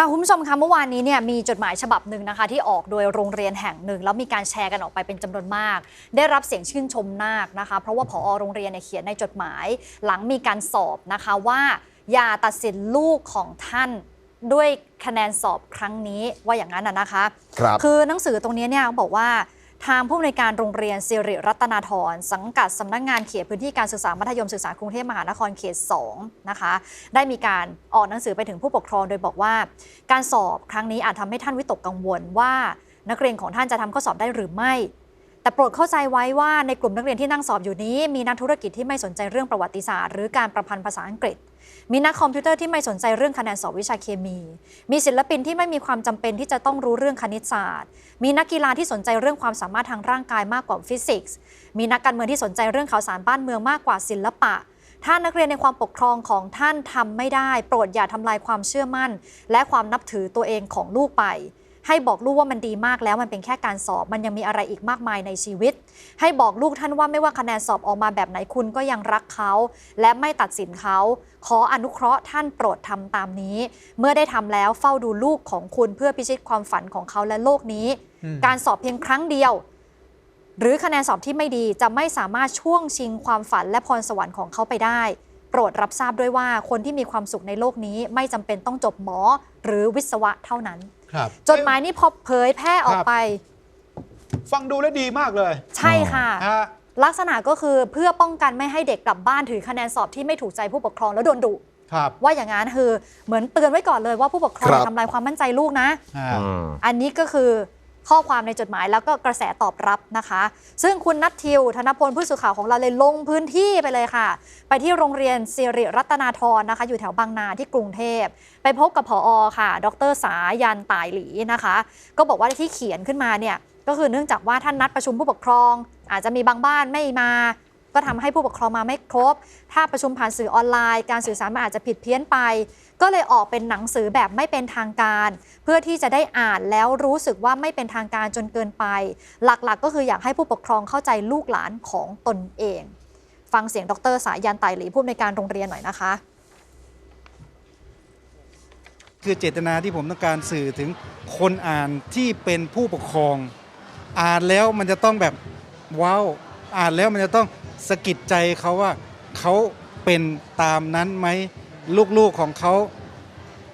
ค่ะคุณผู้ชมคะเมื่อวานนี้เนี่ยมีจดหมายฉบับหนึ่งนะคะ ที่ออกโดยโรงเรียนแห่งหนึ่ง แล้วมีการแชร์กันออกไปเป็นจำนวนมาก ได้รับเสียงชื่นชมมากนะคะ เพราะว่าผอโรงเรียนเนี่ยเขียนในจดหมาย หลังมีการสอบนะคะว่าอย่าตัดสินลูกของท่านด้วยคะแนนสอบครั้งนี้ว่าอย่างนั้นนะนะคะ ครับ คือหนังสือตรงนี้เนี่ยบอกว่า ทางผู้อำนวยการโรงเรียนสิริรัตนาธรสังกัดสำนักงานเขตพื้นที่การศึกษามัธยมศึกษากรุงเทพมหานครเขต 2 นะคะ ได้มีการออกหนังสือไปถึงผู้ปกครองโดยบอกว่า การสอบครั้งนี้อาจทำให้ท่านวิตกกังวลว่า นักเรียนของท่านจะทำข้อสอบได้หรือไม่ แต่โปรดเข้าใจไว้ว่าในกลุ่มนักเรียนที่นั่งสอบอยู่นี้ มีนักธุรกิจที่ไม่สนใจเรื่องประวัติศาสตร์ หรือการประพันธ์ภาษาอังกฤษ มีนักคอมพิวเตอร์ที่ไม่สนใจเรื่องคะแนนสอบวิชาเคมี มีศิลปินที่ไม่มีความจำเป็นที่จะต้องรู้เรื่องคณิตศาสตร์ มีนักกีฬาที่สนใจเรื่องความสามารถทางร่างกายมากกว่าฟิสิกส์ มีนักการเมืองที่สนใจเรื่องข่าวสารบ้านเมืองมากกว่าศิลปะถ้านักเรียนในความปกครองของท่านทำไม่ได้ โปรดอย่าทำลายความเชื่อมั่น และความนับถือตัวเองของลูกไป ให้บอกลูกว่ามันดีมากแล้วมันเป็นแค่การสอบ มันยังมีอะไรอีกมากมายในชีวิต ให้บอกลูกท่านว่าไม่ว่าคะแนนสอบออกมาแบบไหนคุณก็ยังรักเขา และไม่ตัดสินเขา ขออนุเคราะห์ท่านโปรดทำตามนี้ เมื่อได้ทำแล้วเฝ้าดูลูกของคุณเพื่อพิชิตความฝันของเขาและโลกนี้อืมการสอบเพียงครั้งเดียว หรือคะแนนสอบที่ไม่ดีจะไม่สามารถช่วงชิงความฝันและพรสวรรค์ของเขาไปได้โปรดรับทราบด้วยว่าคนที่มีความสุขในโลกนี้ไม่จำเป็นต้องจบหมอหรือวิศวะเท่านั้น ครับจดหมายนี้พอเผยแพร่ออกไป ฟังดูแล้วดีมากเลยใช่ค่ะฮะลักษณะก็คือเพื่อป้องกันไม่ให้เด็กกลับบ้านถือคะแนนสอบที่ไม่ถูกใจผู้ปกครองแล้วโดนดุครับว่าอย่างนั้นคือเหมือนเตือนไว้ก่อนเลยว่าผู้ปกครองครับอย่าทำลายความมั่นใจลูกนะอ่าอืมอันนี้ก็คือ ข้อความในจดหมายแล้วก็กระแสตอบรับนะคะ ซึ่งคุณนัททิว ธนพลผู้สื่อข่าวของเราเลยลงพื้นที่ไปเลยค่ะ ไปที่โรงเรียนสิริรัตนาธรนะคะ อยู่แถวบางนาที่กรุงเทพ ไปพบกับผอค่ะ ดรสายันต่ายหลีนะคะ ก็บอกว่าที่เขียนขึ้นมาเนี่ยก็คือเนื่องจากว่าท่านนัดประชุมผู้ปกครอง อาจจะมีบางบ้านไม่มาก็ทำให้ผู้ปกครองมาไม่ครบ ถ้าประชุมผ่านสื่อออนไลน์ การสื่อสารมันอาจจะผิดเพี้ยนไป ก็เลยออกเป็นหนังสือแบบไม่เป็นทางการ เพื่อที่จะได้อ่านแล้วรู้สึกว่าไม่เป็นทางการจนเกินไป หลักๆก็คืออยากให้ผู้ปกครองเข้าใจลูกหลานของตนเอง ฟังเสียงดร สายันไตรหลีผู้อำนวยการโรงเรียนหน่อยนะคะ คือเจตนาที่ผมต้องการสื่อถึงคนอ่านที่เป็นผู้ปกครอง อ่านแล้วมันจะต้องแบบว้าวอ่านแล้วมันจะต้องสะกิดใจเขาว่าเขาเป็นตามนั้นไหม ลูกๆของเขา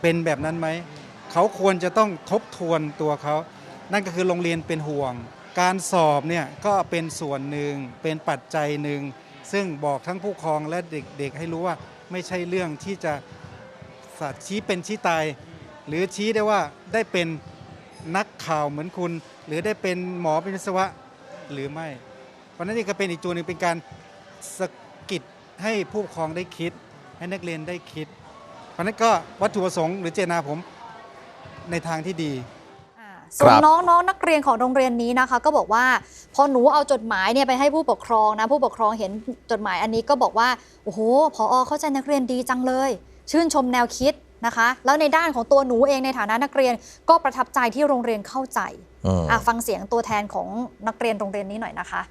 เป็นแบบนั้นไหม เขาควรจะต้องทบทวนตัวเขา นั่นก็คือโรงเรียนเป็นห่วง การสอบเนี่ยก็เป็นส่วนหนึ่งเป็นปัจจัยหนึ่ง ซึ่งบอกทั้งผู้ปกครองและเด็กๆ ให้รู้ว่าไม่ใช่เรื่องที่จะสัตว์ชี้เป็นชี้ตาย หรือชี้ได้ว่าได้เป็นนักข่าวเหมือนคุณ หรือได้เป็นหมอเป็นวิศวะหรือไม่ เพราะนั้นนี่ก็เป็นอีกตัวหนึ่งเป็นการสะกิดให้ผู้ปกครองได้คิด ให้นักเรียนได้คิด เพราะฉะนั้นก็วัตถุประสงค์หรือเจตนาผมในทางที่ดีอ่าส่วนครับน้องน้องนักเรียนของโรงเรียนนี้นะคะ ก็บอกว่าพอหนูเอาจดหมายเนี่ยไปให้ผู้ปกครองนะผู้ปกครองเห็นจดหมายอันนี้ก็บอกว่าโอ้โหพอเข้าใจนักเรียนดีจังเลย ชื่นชมแนวคิดนะคะ แล้วในด้านของตัวหนูเองในฐานะนักเรียนก็ประทับใจที่โรงเรียนเข้าใจอืมอะฟังเสียงตัวแทนของนักเรียนโรงเรียนนี้หน่อยนะคะ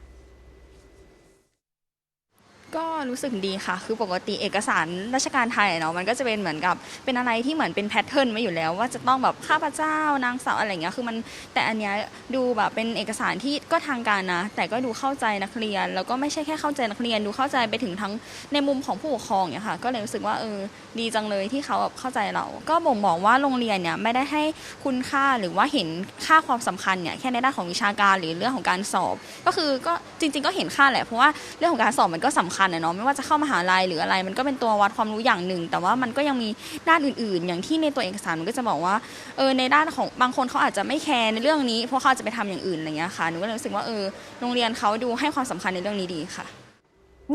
ก็รู้สึกดีค่ะ คือปกติเอกสารราชการไทยเนาะมันก็จะเป็นเหมือนกับเป็นอะไรที่เหมือนเป็นแพทเทิร์นไว้อยู่แล้ว ว่าจะต้องแบบข้าพเจ้านางสาวอะไรเงี้ยคือมันแต่อันเนี้ยดูแบบเป็นเอกสารที่ก็ทางการนะ แต่ก็ดูเข้าใจนักเรียน แล้วก็ไม่ใช่แค่เข้าใจนักเรียน ดูเข้าใจไปถึงทั้งในมุมของผู้ปกครองเนี่ยค่ะ ก็เลยรู้สึกว่าเออดีจังเลยที่เขาแบบเข้าใจเรา ก็บ่งบอกว่าโรงเรียนเนี่ยไม่ได้ให้คุณค่าหรือว่าเห็นค่าความสำคัญเนี่ยแค่ในด้านของวิชาการหรือเรื่องของการสอบ ก็คือก็จริง ๆ ก็เห็นค่าแหละเพราะว่าเรื่องของการสอบมันก็สำคัญนะเนาะไม่ว่าจะเข้ามหาลัยหรืออะไร มันก็เป็นตัววัดความรู้อย่างหนึ่ง แต่ว่ามันก็ยังมีด้านอื่นๆ อย่างที่ในตัวเอกสารมันก็จะบอกว่าเออในด้านของบางคนเขาอาจจะไม่แคร์ในเรื่องนี้เพราะเขาอาจจะไปทำอย่างอื่นอะไรเงี้ยค่ะหนูก็เลยรู้สึกว่าเออโรงเรียนเขาดูให้ความสำคัญในเรื่องนี้ดีค่ะ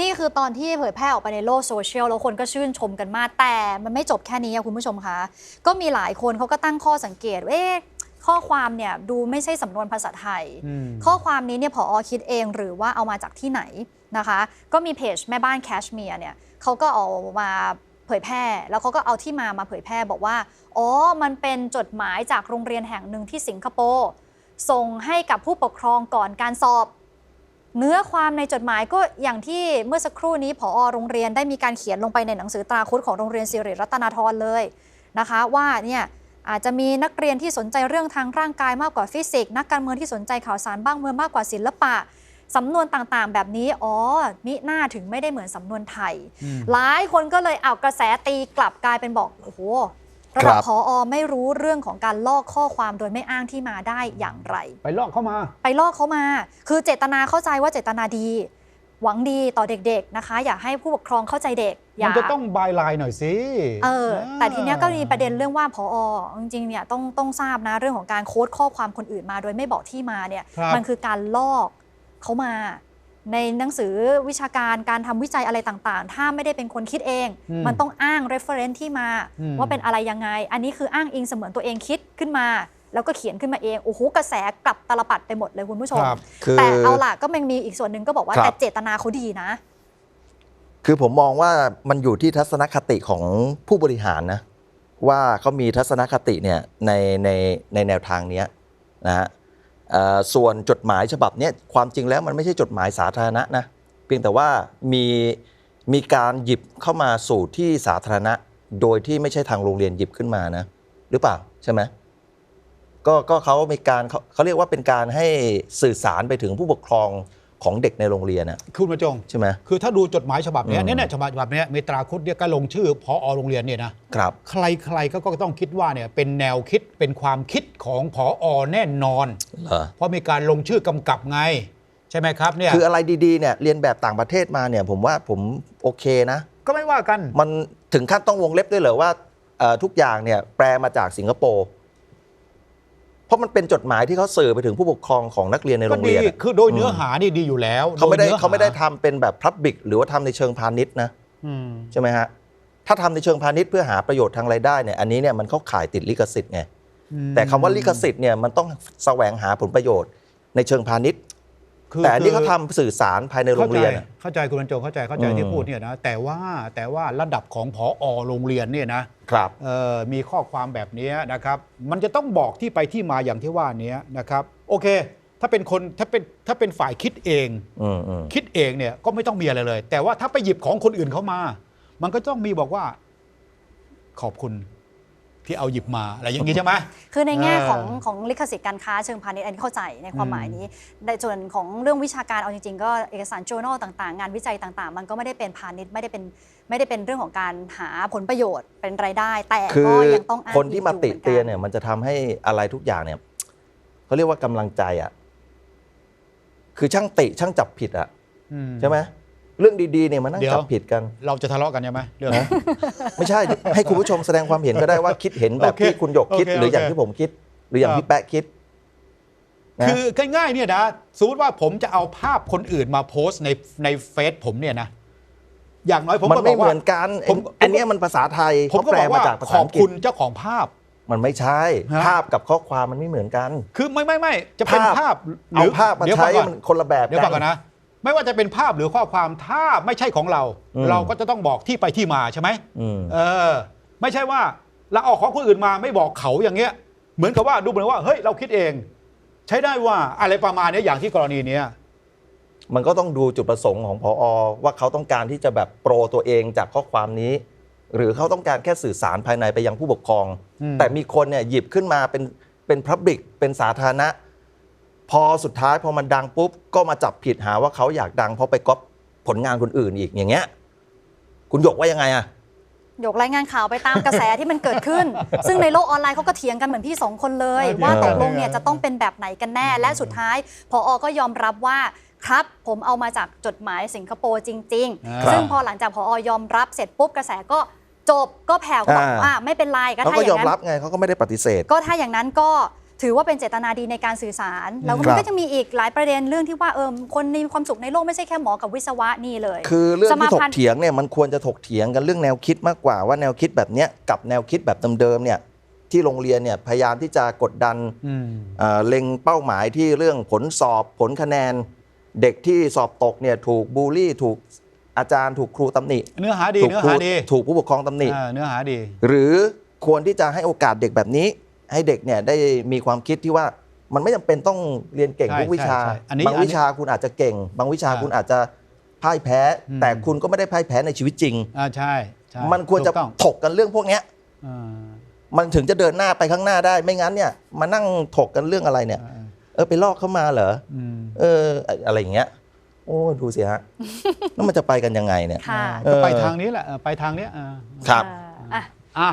นี่คือตอนที่เผยแพร่ออกไปในโลกโซเชียลแล้วคนก็ชื่นชมกันมากแต่มันไม่จบแค่นี้อะคุณผู้ชมคะก็มีหลายคนเขาก็ตั้งข้อสังเกตว่าเอ๊ะข้อความเนี่ยดูไม่ใช่สำนวนภาษาไทยอืมข้อความนี้เนี่ยผอคิดเองหรือว่าเอามาจากที่ไหน นะคะ ก็มีเพจแม่บ้านแคชเมียร์เนี่ยเขาก็เอามาเผยแพร่แล้วเขาก็เอาที่มามาเผยแพร่บอกว่าอ๋อมันเป็นจดหมายจากโรงเรียนแห่งหนึ่งที่สิงคโปร์ส่งให้กับผู้ปกครองก่อนการสอบ เนื้อความในจดหมายก็อย่างที่เมื่อสักครู่นี้ผอโรงเรียนได้มีการเขียนลงไปในหนังสือตราคุดของโรงเรียนสิริรัตนาธรเลยนะคะ ว่าเนี่ยอาจจะมีนักเรียนที่สนใจเรื่องทางร่างกายมากกว่าฟิสิกส์นักการเมืองที่สนใจข่าวสารบ้างเมืองมากกว่าศิลปะ สำนวนต่างๆ แบบนี้อ๋อมิหน้าถึงไม่ได้เหมือนสำนวนไทยอืมหลายคนก็เลยเอากระแสตีกลับกลายเป็นบอกโอ้โหระดับครับพออไม่รู้เรื่องของการลอกข้อความโดยไม่อ้างที่มาได้อย่างไร ไปลอกเข้ามา ไปลอกเขามา คือเจตนาเข้าใจว่าเจตนาดี หวังดีต่อเด็กๆนะคะ อยากให้ผู้ปกครองเข้าใจเด็กอมันย่าจะต้องบายไลน์หน่อยสิเออ แต่ทีเนี้ยก็มีประเด็นเรื่องว่าพอจริงๆเนี่ยต้องต้องทราบนะเรื่องของการโค้ดข้อความคนอื่นมา โดยไม่บอกที่มาเนี่ยครับมันคือการลอก เขามาในหนังสือวิชาการการทำวิจัยอะไรต่างๆ ถ้าไม่ได้เป็นคนคิดเอง อืมมันต้องอ้าง reference ที่มา อืม ว่าเป็นอะไรยังไง อันนี้คืออ้างอิงเสมือนตัวเองคิดขึ้นมา แล้วก็เขียนขึ้นมาเอง โอ้โหกระแสกลับตลปัดไปหมดเลยคุณผู้ชม ครับ คือ แต่เอาล่ะก็มันมีอีกส่วนหนึ่งก็บอกว่าครับ แต่เจตนาเขาดีนะ คือผมมองว่ามันอยู่ที่ทัศนคติของผู้บริหารนะว่าเขามีทัศนคติเนี่ยในในในแนวทางเนี้ยนะฮะเอ่อ ส่วนจดหมายฉบับนี้ความจริงแล้วมันไม่ใช่จดหมายสาธารณะนะเพียงแต่ว่ามีมีการหยิบเข้ามาสู่ที่สาธารณะ โดยที่ไม่ใช่ทางโรงเรียนหยิบขึ้นมานะ หรือเปล่าใช่ไหมก็ก็เขามีการเขาเขาเรียกว่าเป็นการให้สื่อสารไปถึงผู้ปกครอง ของเด็กในโรงเรียนนะคุณประจง ใช่ไหม คือถ้าดูจดหมายฉบับเนี้ยอืม เนี่ยเนี่ยฉบับฉบับเนี้ยมีตราคุดเนี่ยก็ลงชื่อพอโรงเรียนเนี่ยนะครับใครๆก็ก็ต้องคิดว่าเนี่ยเป็นแนวคิดเป็นความคิดของพอแน่นอน เหรอ เพราะมีการลงชื่อกำกับไง ใช่ไหมครับเนี่ยคืออะไรดีๆเนี่ยเรียนแบบต่างประเทศมาเนี่ยผมว่าผมโอเคนะ ก็ไม่ว่ากัน มันถึงขั้นต้องวงเล็บด้วยเหรอว่าเอ่อทุกอย่างเนี่ยแปลมาจากสิงคโปร์ เพราะมันเป็นจดหมายที่เขาสื่อไปถึงผู้ปกครองของนักเรียนในโรก็งดีเรียนอะคือโดยเนื้อหานี่ดีอยู่แล้วเขาไม่ได้โยนื้อหเขาไม่ได้ทำเป็นแบบพับบิกหรือว่าทำในเชิงพาณิชย์นะ อืมใช่ไหมฮะ ถ้าทำในเชิงพาณิชย์เพื่อหาประโยชน์ทางรายได้เนี่ย อันนี้เนี่ยมันเข้าข่ายติดลิขสิทธิ์ไงอืมแต่คำว่าลิขสิทธิ์เนี่ยมันต้องแสวงหาผลประโยชน์ในเชิงพาณิชย์ คือแต่อันนี้คืเขาทำสื่อสารภายในโรงเรียนอะเข้าใจเข้าใจคุณบรรจงเข้าใจเข้าใจอืมที่พูดเนี่ยนะแต่ว่าแต่ว่าระดับของพอโรงเรียนเนี่ยนะครับเอ่อมีข้อความแบบนี้นะครับ มันจะต้องบอกที่ไปที่มาอย่างที่ว่านี้นะครับ โอเค ถ้าเป็นคนถ้าเป็นถ้าเป็นฝ่ายคิดเองอืมอืมคิดเองเนี่ยก็ไม่ต้องมีอะไรเลย แต่ว่าถ้าไปหยิบของคนอื่นเข้ามา มันก็ต้องมีบอกว่า ขอบคุณ ที่เอาหยิบมาอะไรอย่างนี้ใช่ไหม คือในแง่เออของของลิขสิทธิ์การค้าเชิงพาณิชย์อันนี้เข้าใจในความหมายนี้ ในส่วนของเรื่องวิชาการเอาจริงๆ ก็เอกสาร journal ต่างๆ งานวิจัยต่างๆ มันก็ไม่ได้เป็นพาณิชย์ไม่ได้เป็นไม่ได้เป็นเรื่องของการหาผลประโยชน์เป็นรายได้ แต่คืก็อยังต้องอ้างคนที่มาติเตียนอเนี่ยมันจะทำให้อะไรทุกอย่างเนี่ยเขาเรียกว่ากำลังใจอะคือช่างติช่างจับผิดอะอืมใช่ไหม เรื่องดีๆเนี่ยมันนั่งเดี๋ยว จับผิดกัน เราจะทะเลาะกันใช่ไหมเรื่องนี้ ไม่ใช่ ให้คุณผู้ชมแสดงความเห็นก็ได้ว่าคิดเห็นแบบโอเคที่คุณหยกคิด โอเคหรืออย่างโอเคที่ผมคิด หรืออย่างครับพี่แปะคิดนะ คือง่ายๆเนี่ยนะสมมติว่าผมจะเอาภาพคนอื่นมาโพสต์ในในเฟซผมเนี่ยนะ อย่างน้อยผมมันก็บไม่อกเหว่ามือนกัน ผมอันเนี้ยมันภาษาไทยผมเขาก็แปลบอกมาว่าจากภาขษาออับงกฤคุษณเจ้าของภาพ มันไม่ใช่ ฮะ ภาพกับข้อความมันไม่เหมือนกัน คือไม่ไม่ไม่จะเป็นภาพหเอารือภาพมาเดี๋ยวใช้ก่อน มันคนละแบบเดี๋ยวก่อนก่อนนะ ไม่ว่าจะเป็นภาพหรือข้อความถ้าไม่ใช่ของเรา อืม เราก็จะต้องบอกที่ไปที่มาใช่ไหมอืม เออ ไม่ใช่ว่าเราเอาของคนอื่นมาไม่บอกเขาอย่างเงี้ย เหมือนกับว่าดูเหมือนว่าเฮ้ยเราคิดเอง ใช้ได้ว่าอะไรประมาณเนี้ยอย่างที่กรณีเนี้ย มันก็ต้องดูจุดประสงค์ของพอว่าเขาต้องการที่จะแบบโปรตัวเองจากข้อความนี้ หรือเขาต้องการแค่สื่อสารภายในไปยังผู้ปกครอง อืม แต่มีคนเนี่ยหยิบขึ้นมาเป็นเป็นพับบิกเป็นสาธารณะ พอสุดท้ายพอมันดังปุ๊บก็มาจับผิดหาว่าเขาอยากดังเพราะไปก๊อปผลงานคนอื่นอีกอย่างเงี้ย คุณหยกว่ายังไงอะยกรายงานข่าวไปตามกระแสที่มันเกิดขึ้น ซึ่งในโลกออนไลน์เขาก็เถียงกันเหมือนพี่สองคนเลยเออว่าเดี๋ตยวกลงเนี่ยจะต้องเป็นแบบไหนกันแน่ และสุดท้ายพออก็ยอมรับว่าครับ ผมเอามาจากจดหมายสิงคโปร์จริงครับๆซึ่งพอหลังจากพออยอมรับเสร็จปุ๊บกระแสก็จบก็แผ่วก็บอกอ่าว่าไม่เป็นไรก็เขาถ้าก็อยอมย่างนั้รันบไงเขาก็ไม่ได้ปฏิเสธ ก็ถ้าอย่างนั้นก็ ถือว่าเป็นเจตนาดีในการสื่อสาร แล้วก็ครัมันบ ก็จะมีอีกหลายประเด็นเรื่องที่ว่าเออคนมีความสุขในโลกไม่ใช่แค่หมอกับวิศวะนี่เลยคือเรื่องสที่มาถกพันธ์ เถียงเนี่ยมันควรจะถกเถียงกันเรื่องแนวคิดมากกว่าว่าแนวคิดแบบเนี้ยกับแนวคิดแบบเดิมๆเนี่ยที่โรงเรียนเนี่ยพยายามที่จะกดดันอืม เอ่อเล็งเป้าหมายที่เรื่องผลสอบผลคะแนน เด็กที่สอบตกเนี่ยถูกบูลลี่ถูกอาจารย์ถูกครูตำหนิเนื้อหาดี ถูกเนื้อครูหาดีถูกผู้ปกครองตำหนิอ่าเนื้อหาดี หรือควรที่จะให้โอกาสเด็กแบบนี้ ให้เด็กเนี่ยได้มีความคิดที่ว่ามันไม่จำเป็นต้องเรียนเก่งใช่ทุกวิชาใช่ใช่อันนี้บางอันนี้วิชาคุณอาจจะเก่ง บางวิชาอ่าคุณอาจจะพ่ายแพ้อืมแต่คุณก็ไม่ได้พ่ายแพ้ในชีวิตจริงอ่าใช่ใช่มันควรจะถูกต้องถกกันเรื่องพวกเนี้ยอ่ามันถึงจะเดินหน้าไปข้างหน้าได้ ไม่งั้นเนี่ยมานั่งถกกันเรื่องอะไรเนี่ย เออไปลอกเข้ามาเหรออืมเอออะไรอย่างเงี้ย โอ้ดูสิฮะแล้วมันจะไปกันยังไงเนี่ยค่ะก็ไปทางนี้แหละเออไปทางเนี้ยอ่าครับเอ่ออะอะ